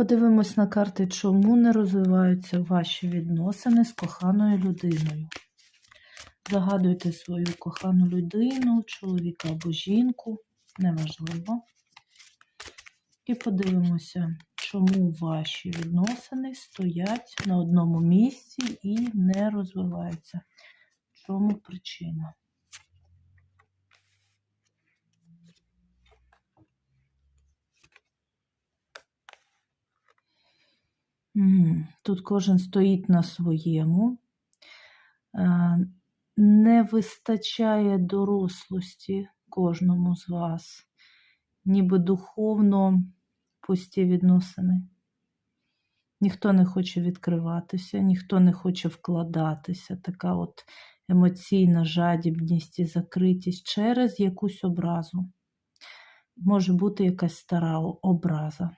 Подивимось на карти, чому не розвиваються ваші відносини з коханою людиною. Загадуйте свою кохану людину, чоловіка або жінку, неважливо. І подивимося, чому ваші відносини стоять на одному місці і не розвиваються. В чому причина? Тут кожен стоїть на своєму. Е, Не вистачає дорослості кожному з вас, ніби духовно пусті відносини. Ніхто не хоче відкриватися, ніхто не хоче вкладатися. Така от емоційна жадібність і закритість через якусь образу. Може бути якась стара образа.